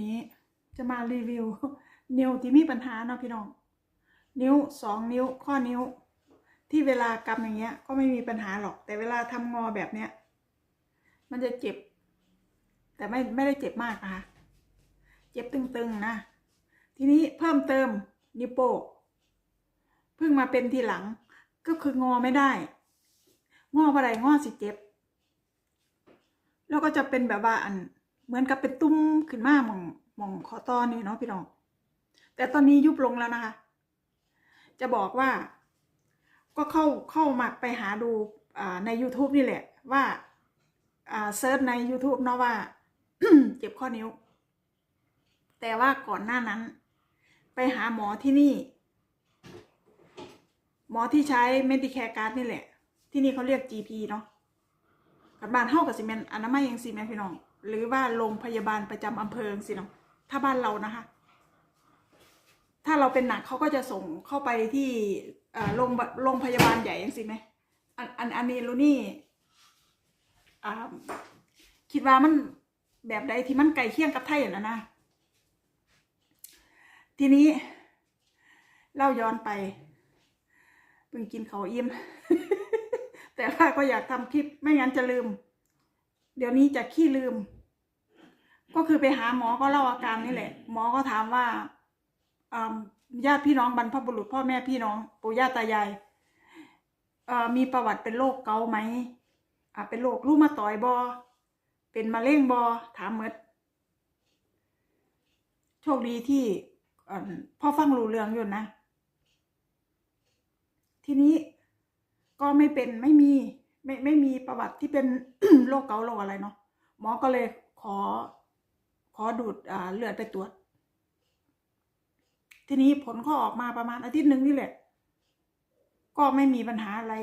นี้จะมารีวิว นิ้วที่มีปัญหาเนาะพี่น้อง นิ้วสองนิ้วข้อนิ้ว ที่เวลากำอย่างเงี้ย ก็ไม่มีปัญหาหรอก แต่เวลาทำงอแบบเนี้ย มันจะเจ็บ แต่ไม่ไม่ได้เจ็บมากนะคะเจ็บตึงๆนะ ทีนี้เพิ่มเติมนิ้วโป้งเพิ่งมาเป็นทีหลัง ก็คืองอไม่ได้ งออะไรงอสิเจ็บ แล้วก็จะเป็นแบบว่าอัน เหมือนกับเป็นตุ้มขึ้นมาหมองหมองคอตอนนี่เนาะพี่น้อง แต่ตอนนี้ยุบลงแล้วนะคะ จะบอกว่า ก็เข้าเข้ามาไปหาดูใน YouTube นี่แหละ ว่าเซิร์ชใน YouTube เนาะว่า เจ็บข้อนิ้ว แต่ว่าก่อนหน้านั้น ไปหาหมอที่นี่ หมอที่ใช้ Medicare Card นี่แหละ ที่นี่เขาเรียก GP เนาะกับบ้านเฮากับซีเมนอนามัยยังซีเมนพี่น้อง หรือว่าโรงพยาบาลประจำอำเภอสิเนาะถ้าบ้านเรานะคะ ถ้าเราเป็นหนักเขาก็จะส่งเข้าไปที่โรงโรงพยาบาลใหญ่ยังสิไหมอันอันอันนี้รู้นี่คิดว่ามันแบบใดที่มันไกลเคียงกับไทยอย่างนั้นนะทีนี้เล่าย้อนไปเพิ่งกินเขาวอิ่มแต่ว่าก็อยากทำคลิปไม่งั้นจะลืม เดี๋ยวนี้จะขี้ลืม ก็คือไปหาหมอก็เล่าอาการนี่แหละ หมอก็ถามว่าญาติพี่น้องบรรพบุรุษพ่อแม่พี่น้องปู่ย่าตายายเอ่อมีประวัติเป็นโรคเกาไหมเป็นโรครูมาตอยบอเป็นมะเร็งบอถามเมดโชคดีที่พ่อฟังรู้เรื่องอยู่นะ ทีนี้ก็ไม่เป็นไม่มี ไม่ไม่มีประวัติที่เป็นโรคเกาต์โรคอะไรเนาะหมอก็เลยขอ ขอดูดอ่าเลือดไปตรวจ ทีนี้ผลก็ออกมาประมาณอาทิตย์หนึ่งนี่แหละ ก็ไม่มีปัญหาอะไร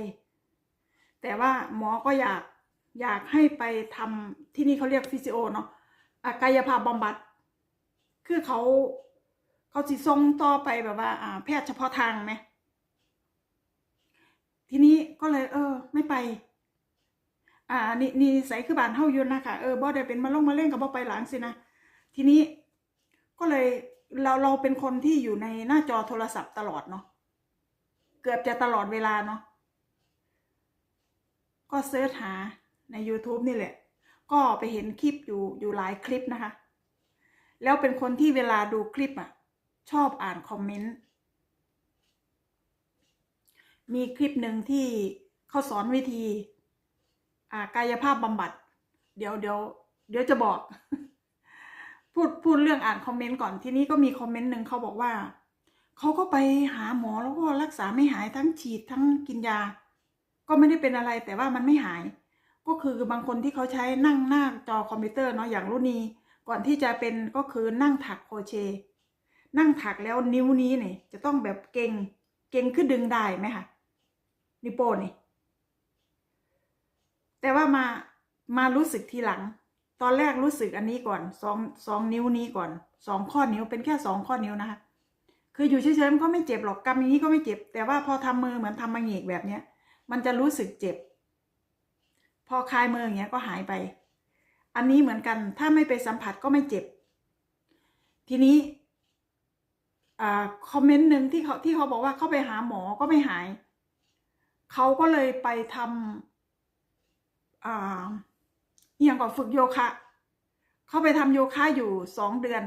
แต่ว่าหมอก็อยากอยากให้ไปทำที่นี่เขาเรียกฟิสิโอเนาะกายภาพบำบัด คือเขาเขาสิส่งต่อไปแบบว่า อ่า แพทย์เฉพาะทางไหมทีนี้ก็เลย เออ ไม่ไป อ่านี่นี่ใส่คือบานเฮายู่นะคะเออบ่ได้เป็นมะลงมะเร็งกับบ่ไปหลังสินะทีนี้ก็เลยเราเราเป็นคนที่อยู่ในหน้าจอโทรศัพท์ตลอดเนาะเกือบจะตลอดเวลาเนาะก็เสิร์ชหาใน YouTube นี่แหละ ก็ไปเห็นคลิปอยู่อยู่หลายคลิปนะคะ แล้วเป็นคนที่เวลาดูคลิปอะ ชอบอ่านคอมเมนต์ มีคลิปหนึ่งที่เขาสอนวิธีากายภาพบำบัด เดี๋ยวเดี๋ยวเดี๋ยวจะบอก พูดพูดเรื่องอ่านคอมเมนต์ก่อนที่นี้ก็มีคอมเมนต์หนึ่งเขาบอกว่าเขาก็ไปหาหมอแล้วก็รักษาไม่หายทั้งฉีดทั้งกินยา ก็ไม่ได้เป็นอะไรแต่ว่ามันไม่หาย ก็คือบางคนที่เขาใช้นั่งหน้าจอคอมพิวเตอร์เนาะอย่างรุ่นนี้ก่อนที่จะเป็นก็คือนั่งถักโครเช นั่งถักแล้วนิ้วนี้เนี่ยจะต้องแบบเก่งเก่งขึ้นดึงได้ไหมคะนิโป้นี่ แต่ว่ามามารู้สึกทีหลัง ตอนแรกรู้สึกอันนี้ก่อนสองสองนิ้วนี้ก่อนสองข้อนิ้วเป็นแค่สองข้อนิ้วนะคะ คืออยู่เฉยๆมันก็ไม่เจ็บหรอกกำอย่างนี้ก็ไม่เจ็บ แต่ว่าพอทำมือเหมือนทำมังเอกแบบเนี้ย มันจะรู้สึกเจ็บ พอคลายมืออย่างเงี้ยก็หายไป อันนี้เหมือนกันถ้าไม่ไปสัมผัสก็ไม่เจ็บ ทีนี้อ่าคอมเมนต์หนึ่งที่เขาที่เขาบอกว่าเขาไปหาหมอก็ไม่หาย เขาก็เลยไปทำ อ่าอหย่างก่อนฝึกโยคะ เขาไปทำโยคะอยู่สองเดือน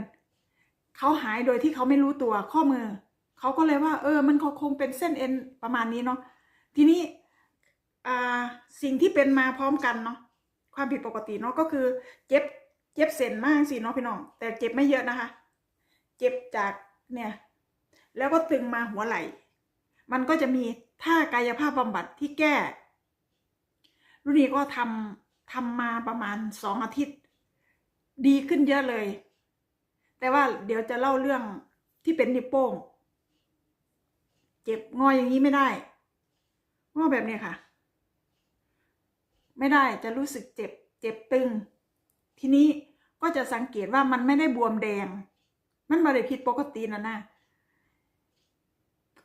เขาหายโดยที่เขาไม่รู้ตัวข้อมือ เขาก็เลยว่า เออ มันคงเป็นเส้นเอ็นประมาณนี้เนาะ ทีนี้อ่าสิ่งที่เป็นมาพร้อมกันเนาะ ความผิดปกติเนาะก็คือ เจ็บ เจ็บเส้นมากสิเนาะพี่น้อง แต่เจ็บไม่เยอะนะคะ เจ็บจากเนี่ย แล้วก็ตึงมาหัวไหล่ มันก็จะมีท่ากายภาพบำบัดที่แก้ รุ่นนี้ก็ทำทำมาประมาณสองอาทิตย์ ดีขึ้นเยอะเลย แต่ว่าเดี๋ยวจะเล่าเรื่องที่เป็นนิ้วโป้ง เจ็บงออย่างนี้ไม่ได้ งอแบบนี้ค่ะ ไม่ได้จะรู้สึกเจ็บ เจ็บตึง ทีนี้ก็จะสังเกตว่ามันไม่ได้บวมแดง มันม่ได้ผิดปกตินะนะ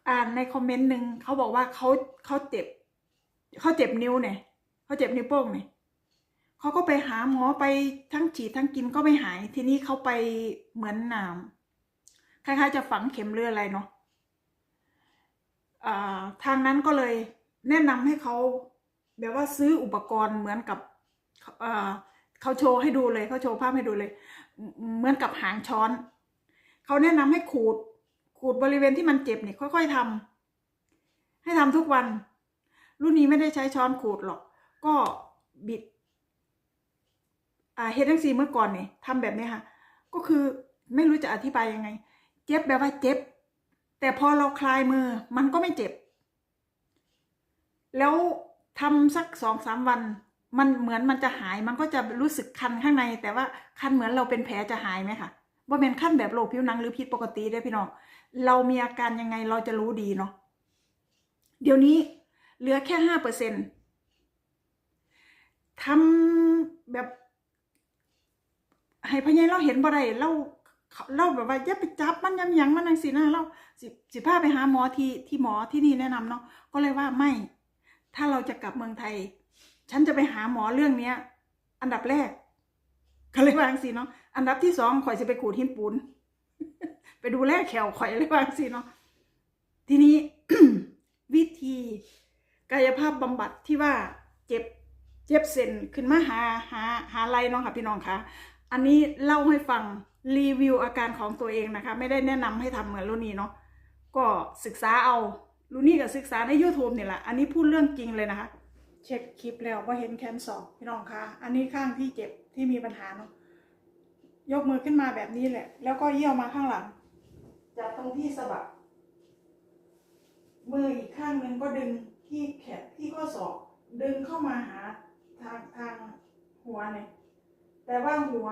อ่านในคอมเมนต์หนึ่งเขาบอกว่าเขาเขาเจ็บเขาเจ็บนิ้วเนี่ย เขาเจ็บนิ้วโป้งเนี่ยเขาก็ไปหาหมอไปทั้งฉีดทั้งกินก็ไม่หาย ทีนี้เขาไปเหมือนหนามคล้ายๆจะฝังเข็มเรืออะไรเนาะทางนั้นก็เลยแนะนำให้เขาแบบว่าซื้ออุปกรณ์เหมือนกับเขาโชว์ให้ดูเลยเขาโชว์ภาพให้ดูเลย เหมือนกับหางช้อนเขาแนะนำให้ขูดขูดบริเวณที่มันเจ็บเนี่ยค่อย ๆทำให้ทำทุกวัน รุ่นนี้ไม่ได้ใช้ช้อนขูดหรอก ก็บิด อ่าเฮดทั้งซีเมื่อก่อนเนี่ยทำแบบนี้ค่ะ ก็คือไม่รู้จะอธิบายยังไง เจ็บแบบว่าเจ็บ แต่พอเราคลายมือมันก็ไม่เจ็บ แล้วทำสักสองสามวันมันเหมือนมันจะหายมันก็จะรู้สึกคันข้างใน แต่ว่าคันเหมือนเราเป็นแผลจะหายไหมคะว่าเป็นขั้นแบบโรคผิวหนังหรือผิดปกติได้พี่น้องเรามีอาการยังไงเราจะรู้ดีเนาะเดี๋ยวนี้เหลือแค่ห้าเปอร์เซ็นต์ ทำแบบ ให้พญายเราเห็นบ่ได้เราเราแบบว่าอย่าไปจับมันยำยังมันนังสินะเราสิสิพาไปหาหมอที่ที่หมอที่นี่แนะนำเนาะก็เลยว่าไม่ ถ้าเราจะกลับเมืองไทย ฉันจะไปหาหมอเรื่องเนี้ย อันดับแรกก็เลยวางสิเนาะอันดับที่สองข่อยจะไปขูดหินปูนไปดูแลแขวข่อยเลยวางสิเนาะทีนี้วิธีกายภาพบำบัดที่ว่าเจ็บ เจ็บเส้นขึ้นมาหาหาหาอะไรเนาะค่ะพี่น้องคะอันนี้เล่าให้ฟังรีวิวอาการของตัวเองนะคะ ไม่ได้แนะนำให้ทำเหมือนรุ่นนี้เนาะก็ศึกษาเอารุ่นนี้ก็ศึกษาใน YouTube นี่แหละอันนี้พูดเรื่องจริงเลยนะคะ เช็คคลิปแล้วว่าเห็นแคนสองพี่น้องคะอันนี้ข้างที่เจ็บที่มีปัญหาเนาะยกมือขึ้นมาแบบนี้แหละ แล้วก็เยี่ยวมาข้างหลังจับตรงที่สะบักมืออีกข้างหนึ่งก็ดึงที่แขนที่ข้อศอกดึงเข้ามาหา ทางทางหัวเนี่ย แต่ว่าหัว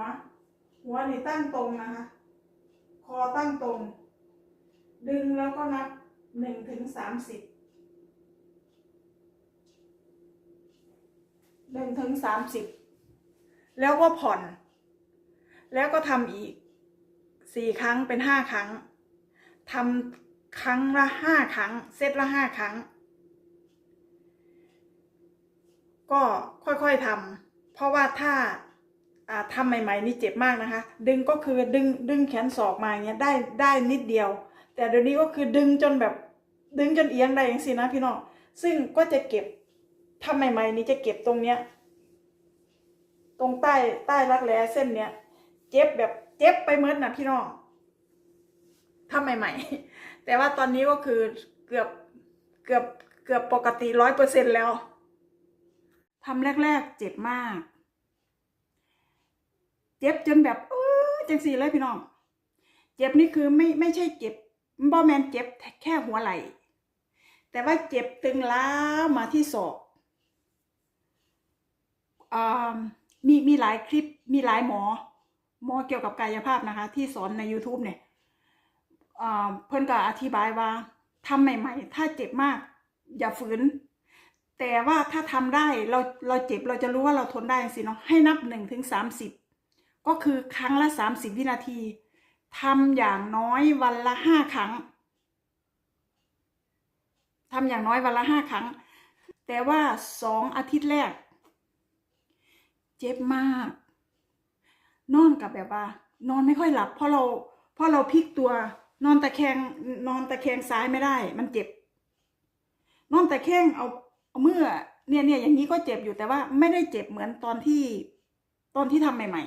หัวนี่ตั้งตรงนะคะ คอตั้งตรง ดึงแล้วก็นับหนึ่งถึงสามสิบหนึ่งถึงสามสิบแล้วก็ผ่อน แล้วก็ทำอีกสี่ครั้งเป็นห้าครั้งทำครั้งละห้าครั้ง เซตละห้าครั้ง ก็ค่อยๆทำเพราะว่าถ้าอ่าทำใหม่ ๆ นี่เจ็บมากนะคะ ดึงก็คือดึงดึงแขนศอกมาอย่างเงี้ยได้ได้นิดเดียว แต่เดี๋ยวนี้ก็คือดึงจนแบบดึงจนเอียงได้อย่างสินะพี่น้องซึ่งก็จะเก็บทำใหม่ ๆ นี่จะเก็บตรงเนี้ยตรงใต้ใต้รักแร้เส้นเนี้ยเจ็บแบบเจ็บไปเมื่อนะพี่น้องทำใหม่ ๆ แต่ว่าตอนนี้ก็คือเกือบเกือบเกือบปกติร้อยเปอร์เซ็นแล้ว ทำแรก ๆ เจ็บมาก เจ็บจนแบบเออจังสีเลยพี่น้อง เจ็บนี่คือไม่ไม่ใช่เจ็บบอแมนเจ็บแค่หัวไหล่แต่ว่าเจ็บตึงล้าวมาที่ศอกอ่ามีมีหลายคลิปมีหลายหมอ หมอเกี่ยวกับกายภาพนะคะ ที่สอนใน YouTube เนี่ยเพื่อนก็อธิบายว่าทำใหม่ ๆ ถ้าเจ็บมาก อย่าฝืน แต่ว่าถ้าทำได้เราเราเจ็บเราจะรู้ว่าเราทนได้สิเนาะให้นับหนึ่งถึงสามสิบก็คือครั้งละสามสิบวินาทีทำอย่างน้อยวันละห้าครั้งทำอย่างน้อยวันละห้าครั้ง แต่ว่าสองอาทิตย์แรก เจ็บมาก นอนกับแบบว่า นอนไม่ค่อยหลับ เพราะเราเพราะเราพลิกตัวนอนตะแคงนอนตะแคงซ้ายไม่ได้ มันเจ็บ นอนตะแคงเอา เมื่อเนี่ยเนี่ยอย่างนี้ก็เจ็บอยู่แต่ว่าไม่ได้เจ็บเหมือนตอนที่ตอนที่ทำใหม่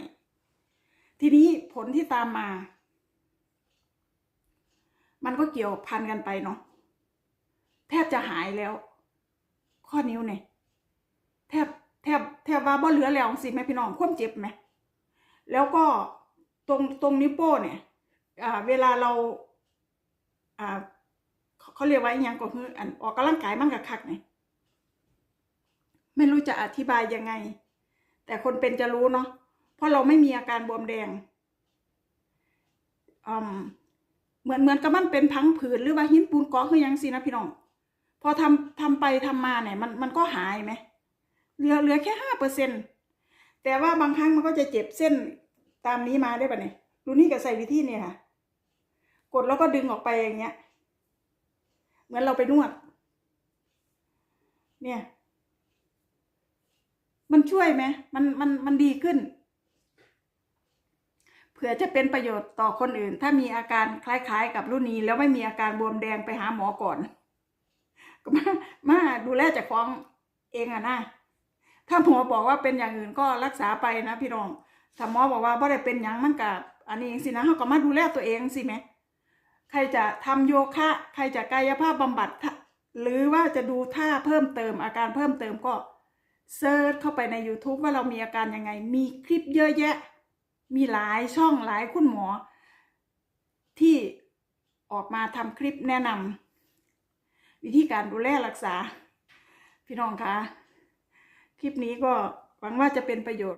ๆ ทีนี้ผลที่ตามมา มันก็เกี่ยวพันกันไปเนาะแทบจะหายแล้ว ข้อนิ้วเนี่ยแทบแทบแทบว่าบ่เหลือแล้วสิแม่พี่น้องควมเจ็บไหมแล้วก็ตรงตรงนิ้วโป้เนี่ยอ่าเวลาเราอ่าเขาเรียกว่าอหยังก็คืออันออกกำลังกายมันกับคักเนี่ย ไม่รู้จะอธิบายยังไง แต่คนเป็นจะรู้เนาะเพราะเราไม่มีอาการบวมแดงอืมเหมือนเหมือนกับมันเป็นพังผืดหรือว่าหินปูนกาะคือยังสินะพี่น้อง พอทำทำไปทำมาเนี่ย มันมันก็หายไหมเหลือเหลือแค่ห้าเปอร์เซ็นแต่ว่าบางครั้งมันก็จะเจ็บเส้นตามนี้มาได้ปะเนี่ยดูนี่กับใส่วิธีเนี่ยค่ะ กดแล้วก็ดึงออกไปอย่างเงี้ย เหมือนเราไปนวด เนี่ย มันช่วยไหมมันมันมันดีขึ้น เผื่อจะเป็นประโยชน์ต่อคนอื่น ถ้ามีอาการคล้าย ๆ กับรุ่นนี้แล้วไม่มีอาการบวมแดงไปหาหมอก่อนก็มามาดูแลจากของเองอะนะถ้าหมอบอกว่าเป็นอย่างอื่นก็รักษาไปนะพี่น้องถ้าหมอบอกว่าบ่ได้เป็นอย่างมันกับอันนี้เองสินะเขาก็มาดูแลตัวเองสิแหมใครจะทำโยคะ ใครจะกายภาพบำบัดหรือว่าจะดูท่าเพิ่มเติมอาการเพิ่มเติมก็ เซิร์ชเข้าไปใน YouTube ว่าเรามีอาการยังไง มีคลิปเยอะแยะ มีหลายช่องหลายคุณหมอ ที่ออกมาทำคลิปแนะนำวิธีการดูแลรักษา พี่น้องคะ คลิปนี้ก็หวังว่าจะเป็นประโยชน์